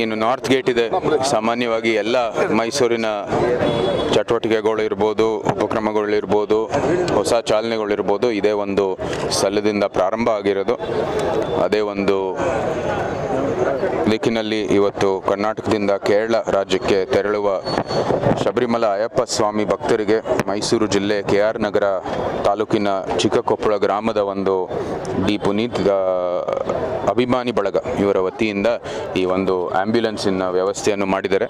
ಏನು north gate ಇದೆ. ಸಾಮಾನ್ಯವಾಗಿ ಎಲ್ಲ ಮೈಸೂರಿನ ಚಟುವಟಿಕೆಗಳು ಇರ್ಬೋದು ಉಪಕ್ರಮಗಳಿರ್ಬೋದು, ಹೊಸ ಚಾಲನೆಗಳಿರ್ಬೋದು ಇದೇ ಒಂದು ಸ್ಥಳದಿಂದ ಪ್ರಾರಂಭ ಆಗಿರೋದು. ಅದೇ ಒಂದು ದಿಕ್ಕಿನಲ್ಲಿ ಇವತ್ತು ಕರ್ನಾಟಕದಿಂದ ಕೇರಳ ರಾಜ್ಯಕ್ಕೆ ತೆರಳುವ ಶಬರಿಮಲ ಅಯ್ಯಪ್ಪ ಸ್ವಾಮಿ ಭಕ್ತರಿಗೆ ಮೈಸೂರು ಜಿಲ್ಲೆ ಕೆ ಆರ್ ನಗರ ತಾಲೂಕಿನ ಚಿಕ್ಕಕೊಪ್ಪಳ ಗ್ರಾಮದ ಒಂದು ಡಿ ಪುನೀತ್ ಅಭಿಮಾನಿ ಬಳಗ. ಇವರ ವತಿಯಿಂದ ಈ ಒಂದು ಆ್ಯಂಬ್ಯುಲೆನ್ಸಿನ ವ್ಯವಸ್ಥೆಯನ್ನು ಮಾಡಿದ್ದಾರೆ.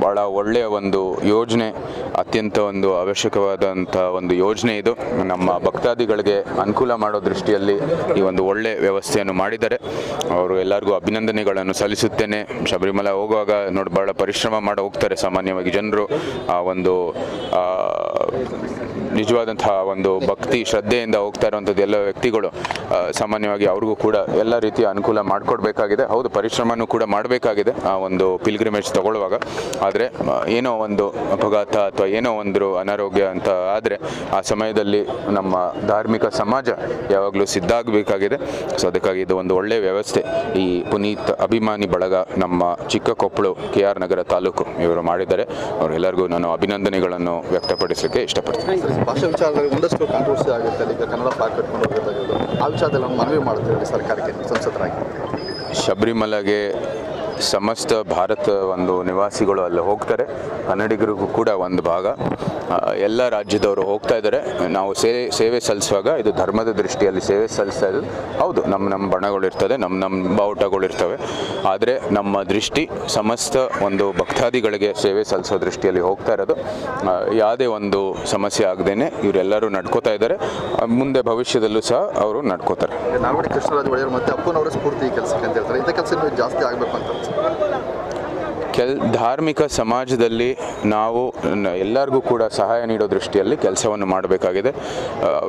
ಭಾಳ ಒಳ್ಳೆಯ ಒಂದು ಯೋಜನೆ, ಅತ್ಯಂತ ಒಂದು ಅವಶ್ಯಕವಾದಂಥ ಒಂದು ಯೋಜನೆ ಇದು. ನಮ್ಮ ಭಕ್ತಾದಿಗಳಿಗೆ ಅನುಕೂಲ ಮಾಡೋ ದೃಷ್ಟಿಯಲ್ಲಿ ಈ ಒಂದು ಒಳ್ಳೆ ವ್ಯವಸ್ಥೆಯನ್ನು ಮಾಡಿದ್ದಾರೆ. ಅವರು ಎಲ್ಲರಿಗೂ ಅಭಿನಂದನೆಗಳನ್ನು ಸಲ್ಲಿಸುತ್ತೇನೆ. ಶಬರಿಮಲೆ ಹೋಗುವಾಗ ನೋಡಿ ಭಾಳ ಪರಿಶ್ರಮ ಮಾಡಿ ಹೋಗ್ತಾರೆ ಸಾಮಾನ್ಯವಾಗಿ ಜನರು. ಆ ಒಂದು ನಿಜವಾದಂತಹ ಒಂದು ಭಕ್ತಿ, ಶ್ರದ್ಧೆಯಿಂದ ಹೋಗ್ತಾ ಇರುವಂಥದ್ದು ಎಲ್ಲ ವ್ಯಕ್ತಿಗಳು. ಸಾಮಾನ್ಯವಾಗಿ ಅವ್ರಿಗೂ ಕೂಡ ಎಲ್ಲ ರೀತಿಯ ಅನುಕೂಲ ಮಾಡಿಕೊಡ್ಬೇಕಾಗಿದೆ. ಹೌದು, ಪರಿಶ್ರಮನೂ ಕೂಡ ಮಾಡಬೇಕಾಗಿದೆ ಆ ಒಂದು ಪಿಲ್ಗ್ರಿಮೇಜ್ ತಗೊಳ್ಳುವಾಗ. ಆದರೆ ಏನೋ ಒಂದು ಅಪಘಾತ ಅಥವಾ ಏನೋ ಒಂದು ಅನಾರೋಗ್ಯ ಅಂತ ಆದರೆ ಆ ಸಮಯದಲ್ಲಿ ನಮ್ಮ ಧಾರ್ಮಿಕ ಸಮಾಜ ಯಾವಾಗಲೂ ಸಿದ್ಧ ಆಗಬೇಕಾಗಿದೆ ಸೊ ಅದಕ್ಕಾಗಿ ಇದು ಒಂದು ಒಳ್ಳೆಯ ವ್ಯವಸ್ಥೆ. ಈ ಪುನೀತ್ ಅಭಿಮಾನಿ ಬಳಗ ನಮ್ಮ ಚಿಕ್ಕಕೊಪ್ಪಳು ಕೆ ಆರ್ ನಗರ ತಾಲೂಕು ಇವರು ಮಾಡಿದ್ದಾರೆ. ಅವರೆಲ್ಲರಿಗೂ ನಾನು ಅಭಿನಂದನೆಗಳನ್ನು ವ್ಯಕ್ತಪಡಿಸಲಿಕ್ಕೆ ಇಷ್ಟಪಡ್ತೀನಿ. ವಿಚಾರದಲ್ಲಿ ಒಂದು ಮನವಿ ಮಾಡ್ತೀವಿ ಹೇಳಿ ಸರ್ಕಾರಕ್ಕೆ ಸಂಸದರಾಗಿ ಶಬರಿಮಲೆಗೆ ಸಮಸ್ತ ಭಾರತ ಒಂದು ನಿವಾಸಿಗಳು ಅಲ್ಲಿ ಹೋಗ್ತಾರೆ. ಕನ್ನಡಿಗರಿಗೂ ಕೂಡ ಒಂದು ಭಾಗ. ಎಲ್ಲ ರಾಜ್ಯದವರು ಹೋಗ್ತಾ ಇದ್ದಾರೆ. ನಾವು ಸೇವೆ ಸೇವೆ ಸಲ್ಲಿಸುವಾಗ ಇದು ಧರ್ಮದ ದೃಷ್ಟಿಯಲ್ಲಿ ಸೇವೆ ಸಲ್ಲಿಸ್ತಾ ಇದ್ದು ಹೌದು ನಮ್ಮ ನಮ್ಮ ಬಣಗಳು ಇರ್ತದೆ ನಮ್ಮ ನಮ್ಮ ಬಾವುಟಗಳು ಇರ್ತವೆ. ಆದರೆ ನಮ್ಮ ದೃಷ್ಟಿ ಸಮಸ್ತ ಒಂದು ಭಕ್ತಾದಿಗಳಿಗೆ ಸೇವೆ ಸಲ್ಲಿಸೋ ದೃಷ್ಟಿಯಲ್ಲಿ ಹೋಗ್ತಾ ಇರೋದು. ಯಾವುದೇ ಒಂದು ಸಮಸ್ಯೆ ಆಗದೇನೆ ಇವರೆಲ್ಲರೂ ನಡ್ಕೋತಾ ಇದ್ದಾರೆ. ಮುಂದೆ ಭವಿಷ್ಯದಲ್ಲೂ ಸಹ ಅವರು ನಡ್ಕೋತಾರೆ. ನಾಲ್ವಡಿ ಕೃಷ್ಣರಾಜ ಒಡೆಯರ್ ಮತ್ತೆ ಅಪ್ಪನವರ ಸ್ಫೂರ್ತಿ ಕೆಲಸಕ್ಕೆ ಅಂತ ಹೇಳ್ತಾರೆ. ಇಂಥ ಕೆಲಸ ಜಾಸ್ತಿ ಆಗಬೇಕು ಅಂತ ಕೆಲ್, ಧಾರ್ಮಿಕ ಸಮಾಜದಲ್ಲಿ ನಾವು ಎಲ್ಲರಿಗೂ ಕೂಡ ಸಹಾಯ ನೀಡೋ ದೃಷ್ಟಿಯಲ್ಲಿ ಕೆಲಸವನ್ನು ಮಾಡಬೇಕಾಗಿದೆ.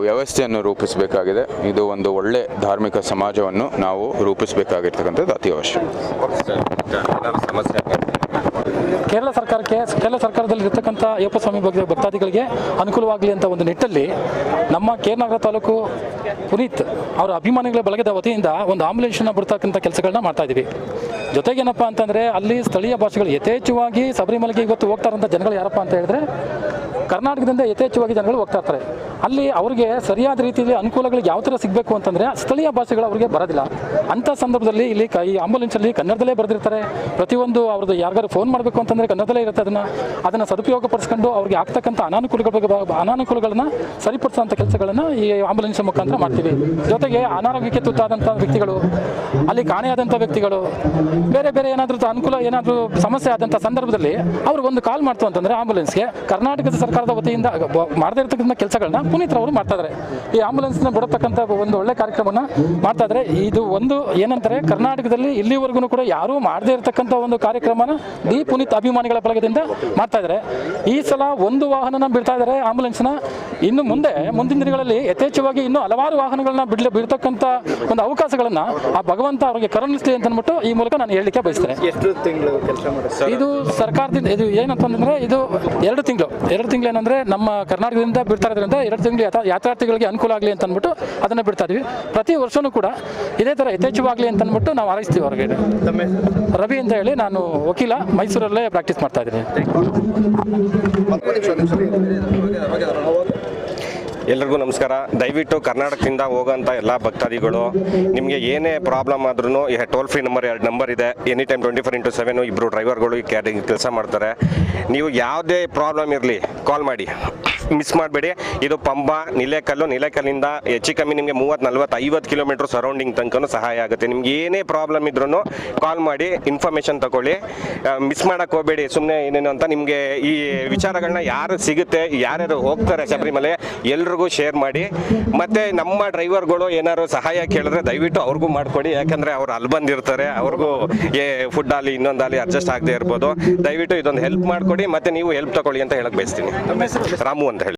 ವ್ಯವಸ್ಥೆಯನ್ನು ರೂಪಿಸಬೇಕಾಗಿದೆ. ಇದು ಒಂದು ಒಳ್ಳೆ ಧಾರ್ಮಿಕ ಸಮಾಜವನ್ನು ನಾವು ರೂಪಿಸಬೇಕಾಗಿರ್ತಕ್ಕಂಥದ್ದು ಅತಿ ಅವಶ್ಯಕ ಕೇರಳ ಸರ್ಕಾರಕ್ಕೆ, ಕೇರಳ ಸರ್ಕಾರದಲ್ಲಿ ಇರ್ತಕ್ಕಂಥ ಅಯ್ಯಪ್ಪ ಸ್ವಾಮಿ ಭಕ್ತ ಭಕ್ತಾದಿಗಳಿಗೆ ಅನುಕೂಲವಾಗಲಿ ಅಂತ ಒಂದು ನಿಟ್ಟಲ್ಲಿ ನಮ್ಮ ಕೇರನಗರ ತಾಲೂಕು ಪುನೀತ್ ಅವರ ಅಭಿಮಾನಿಗಳ ಬಳಗದ ವತಿಯಿಂದ ಒಂದು ಆಂಬುಲೆನ್ಸ್ನ ಬಿಡ್ತಕ್ಕಂಥ ಕೆಲಸಗಳನ್ನ ಮಾಡ್ತಾ ಇದ್ದೀವಿ ಜೊತೆಗೇನಪ್ಪ ಅಂತಂದರೆ ಅಲ್ಲಿ ಸ್ಥಳೀಯ ಭಾಷೆಗಳು ಯಥೇಚ್ಛವಾಗಿ ಶಬರಿಮಲೆಗೆ ಇವತ್ತು ಹೋಗ್ತಾರಂಥ ಜನಗಳು ಯಾರಪ್ಪ ಅಂತ ಹೇಳಿದ್ರೆ ಕರ್ನಾಟಕದಿಂದ ಯಥೇಚ್ಛವಾಗಿ ಜನಗಳು ಹೋಗ್ತಾ ಇರ್ತಾರೆ. ಅಲ್ಲಿ ಅವರಿಗೆ ಸರಿಯಾದ ರೀತಿಯಲ್ಲಿ ಅನುಕೂಲಗಳು ಯಾವ ಥರ ಸಿಗಬೇಕು ಅಂತಂದರೆ ಸ್ಥಳೀಯ ಭಾಷೆಗಳು ಅವರಿಗೆ ಬರೋದಿಲ್ಲ. ಅಂಥ ಸಂದರ್ಭದಲ್ಲಿ ಇಲ್ಲಿ ಕ ಈ ಆಂಬುಲೆನ್ಸಲ್ಲಿ ಕನ್ನಡದಲ್ಲೇ ಬರೆದಿರ್ತಾರೆ. ಪ್ರತಿಯೊಂದು ಅವ್ರದ್ದು ಯಾರಿಗಾದ್ರು ಫೋನ್ ಮಾಡಬೇಕು ಅಂತಂದರೆ ಕನ್ನಡದಲ್ಲೇ ಇರುತ್ತೆ ಅದನ್ನು. ಅದನ್ನು ಸದುಪಯೋಗ ಪಡಿಸ್ಕೊಂಡು ಅವ್ರಿಗೆ ಆಗ್ತಕ್ಕಂಥ ಅನಾನುಕೂಲಗಳ ಅನಾನುಕೂಲಗಳನ್ನ ಸರಿಪಡಿಸುವಂಥ ಕೆಲಸಗಳನ್ನು ಈ ಆಂಬುಲೆನ್ಸ್ ಮುಖಾಂತರ ಮಾಡ್ತೀವಿ. ಜೊತೆಗೆ ಅನಾರೋಗ್ಯಕ್ಕೆ ತುತ್ತಾದಂಥ ವ್ಯಕ್ತಿಗಳು, ಅಲ್ಲಿ ಕಾಣೆಯಾದಂಥ ವ್ಯಕ್ತಿಗಳು, ಬೇರೆ ಬೇರೆ ಏನಾದರೂ ಅನುಕೂಲ ಏನಾದರೂ ಸಮಸ್ಯೆ ಆದಂಥ ಸಂದರ್ಭದಲ್ಲಿ ಅವ್ರಿಗೊಂದು ಕಾಲ್ ಮಾಡ್ತು ಅಂತಂದರೆ ಆಂಬುಲೆನ್ಸ್ಗೆ ಕರ್ನಾಟಕದ ಸರ್ಕಾರದ ವತಿಯಿಂದ ಮಾಡದೇ ಇರತಕ್ಕಂಥ ಕೆಲಸಗಳನ್ನ ಪುನೀತ್ರವರು ಮಾಡ್ತಾ ಇದ್ದಾರೆ ಈ ಆಂಬುಲೆನ್ಸ್ನ ಬಿಡತಕ್ಕಂಥ ಒಂದು ಒಳ್ಳೆ ಕಾರ್ಯಕ್ರಮವನ್ನ ಮಾಡ್ತಾ ಇದ್ದಾರೆ ಇದು ಒಂದು ಏನಂತಾರೆ ಕರ್ನಾಟಕದಲ್ಲಿ ಇಲ್ಲಿವರೆಗೂ ಕೂಡ ಯಾರೂ ಮಾಡದೇ ಇರತಕ್ಕಂಥ ಒಂದು ಕಾರ್ಯಕ್ರಮನ ದಿ ಪುನೀತ್ ಅಭಿಮಾನಿಗಳ ಬಳಗದಿಂದ ಮಾಡ್ತಾ ಇದ್ದಾರೆ ಈ ಸಲ ಒಂದು ವಾಹನನ ಬಿಡ್ತಾ ಇದ್ದಾರೆ ಆಂಬುಲೆನ್ಸ್ನ. ಇನ್ನು ಮುಂದೆ ಮುಂದಿನ ದಿನಗಳಲ್ಲಿ ಯಥೇಚ್ಛವಾಗಿ ಇನ್ನೂ ಹಲವಾರು ವಾಹನಗಳನ್ನ ಬಿಡ್ಲಿ ಬಿಡ್ತಕ್ಕಂಥ ಒಂದು ಅವಕಾಶಗಳನ್ನ ಆ ಭಗವಂತ ಅವರಿಗೆ ಕರುಣಿಸಲಿ ಅಂತ ಅಂದ್ಬಿಟ್ಟು ಈ ಮೂಲಕ ನಾನು ಹೇಳಲಿಕ್ಕೆ ಬಯಸ್ತೇನೆ. ಎಷ್ಟು ತಿಂಗಳು ಕೆಲಸ ಮಾಡಿ ಇದು ಸರ್ಕಾರದಿಂದ ಇದು ಏನಂತಂದ್ರೆ ಇದು ಎರಡು ತಿಂಗಳು. ಎರಡು ತಿಂಗಳು ಏನಂದ್ರೆ ನಮ್ಮ ಕರ್ನಾಟಕದಿಂದ ಬಿಡ್ತಾ ಇರೋದ್ರಿಂದ ತಿಂಗಳು ಯಾತ್ರಾರ್ಥಿಗಳಿಗೆ ಅನುಕೂಲ ಆಗಲಿ ಅಂತ ಅಂದ್ಬಿಟ್ಟು ಅದನ್ನ ಬಿಡ್ತಾ ಇದೀವಿ. ಪ್ರತಿ ವರ್ಷವೂ ಕೂಡ ಇದೇ ಥರ ಯಥೇಚ್ಛವಾಗಲಿ ಅಂತ ಅಂದ್ಬಿಟ್ಟು ನಾವು ಹಾರೈಸ್ತೀವಿ ಹೊರಗಡೆ. ರವಿ ಅಂತ ಹೇಳಿ ನಾನು ವಕೀಲ ಮೈಸೂರಲ್ಲೇ ಪ್ರಾಕ್ಟೀಸ್ ಮಾಡ್ತಾ ಇದ್ದೀನಿ. ಎಲ್ರಿಗೂ ನಮಸ್ಕಾರ. ದಯವಿಟ್ಟು ಕರ್ನಾಟಕದಿಂದ ಹೋಗೋಂಥ ಎಲ್ಲ ಭಕ್ತಾದಿಗಳು ನಿಮಗೆ ಏನೇ ಪ್ರಾಬ್ಲಮ್ ಆದ್ರೂ ಈ ಟೋಲ್ ಫ್ರೀ ನಂಬರ್ ಎರಡು ನಂಬರ್ ಇದೆ. Any time twenty four into seven ಇಬ್ಬರು ಡ್ರೈವರ್ಗಳು ಈ ಕ್ಯಾರಿ ಕೆಲಸ ಮಾಡ್ತಾರೆ. ನೀವು ಯಾವುದೇ ಪ್ರಾಬ್ಲಮ್ ಇರಲಿ ಕಾಲ್ ಮಾಡಿ. ಮಿಸ್ ಮಾಡಬೇಡಿ. ಇದು ಪಂಬ ನಿಲೇಕಲ್ಲು. ನಿಲೇಕಲ್ಲಿಂದ ಹೆಚ್ಚು ಕಮ್ಮಿ ನಿಮಗೆ ಮೂವತ್ತು ನಲ್ವತ್ತು ಐವತ್ತು ಕಿಲೋಮೀಟ್ರ್ ಸರೌಂಡಿಂಗ್ ತನಕ ಸಹಾಯ ಆಗುತ್ತೆ. ನಿಮ್ಗೆ ಏನೇ ಪ್ರಾಬ್ಲಮ್ ಇದ್ರೂ ಕಾಲ್ ಮಾಡಿ ಇನ್ಫಾರ್ಮೇಷನ್ ತಗೊಳ್ಳಿ. ಮಿಸ್ ಮಾಡೋಕ್ಕೆ ಹೋಗಬೇಡಿ. ಸುಮ್ಮನೆ ಏನೇನು ಅಂತ ನಿಮಗೆ ಈ ವಿಚಾರಗಳನ್ನ ಯಾರು ಸಿಗುತ್ತೆ ಯಾರ್ಯಾರು ಹೋಗ್ತಾರೆ ಶಬರಿಮಲೆ ಎಲ್ರಿಗೂ ಶೇರ್ ಮಾಡಿ. ಮತ್ತು ನಮ್ಮ ಡ್ರೈವರ್ಗಳು ಏನಾದ್ರು ಸಹಾಯ ಕೇಳಿದ್ರೆ ದಯವಿಟ್ಟು ಅವ್ರಿಗೂ ಮಾಡಿಕೊಡಿ. ಯಾಕಂದರೆ ಅವ್ರು ಅಲ್ಲಿ ಬಂದಿರ್ತಾರೆ ಅವ್ರಿಗೂ ಏ ಫುಡ್ ಅಲ್ಲಿ ಇನ್ನೊಂದಲ್ಲಿ ಅಡ್ಜಸ್ಟ್ ಆಗದೆ ಇರ್ಬೋದು. ದಯವಿಟ್ಟು ಇದೊಂದು ಹೆಲ್ಪ್ ಮಾಡಿಕೊಡಿ. ಮತ್ತು ನೀವು ಹೆಲ್ಪ್ ತಗೊಳ್ಳಿ ಅಂತ ಹೇಳಕ್ಕೆ ಬಯಸ್ತೀನಿ. ರಾಮು ಅಂತ.